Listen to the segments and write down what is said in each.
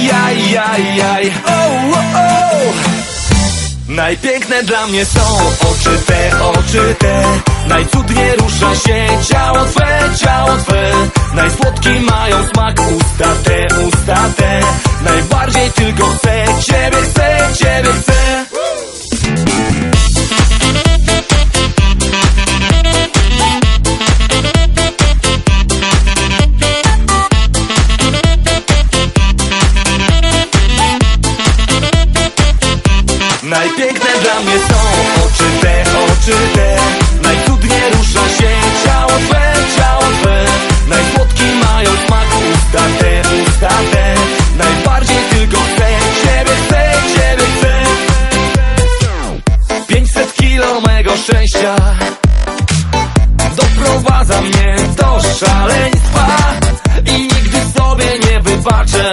Ajajajaj, oh, oh, oh. Najpiękne dla mnie są oczy te, oczy te. Najcudnie rusza się ciało twe, ciało twe. Najsłodki mają smak usta te, usta te. Najbardziej tylko chcę ciebie, chcę, ciebie chcę mnie są oczy te, oczy te Najcudnie rusza się ciało twe, ciało twe Najsłodki mają smak usta te, usta te. Najbardziej tylko chcę ciebie, chcę, ciebie chcę. 500 kilo mego szczęścia Doprowadza mnie do szaleństwa I nigdy sobie nie wybaczę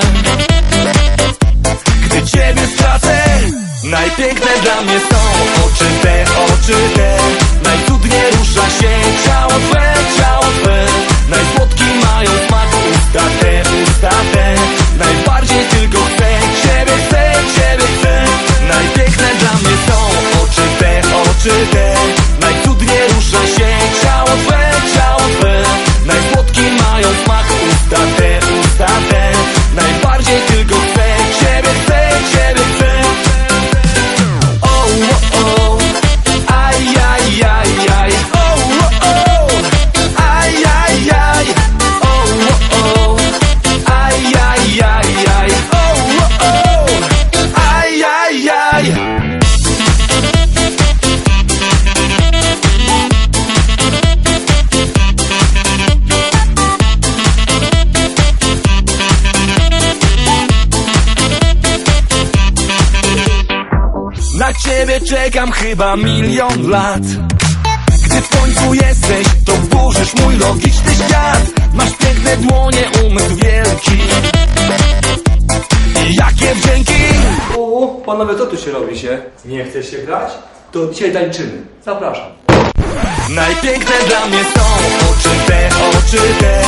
Najpiękne dla mnie są. Oczy te, oczy te Najcudnie rusza się ciało twe, ciało twe. Najsłodki mają smak usta te, usta te. Najbardziej tylko chcę ciebie, chcę, ciebie chcę. Najpiękne dla mnie są. Oczy te, oczy te czekam chyba milion lat Gdy w końcu jesteś, to burzysz mój logiczny świat Masz piękne dłonie, umysł wielki I jakie wdzięki U, panowie, co tu się robi się? Nie chcesz się grać? To dzisiaj tańczymy. Zapraszam. Najpiękne dla mnie są oczy te, oczy te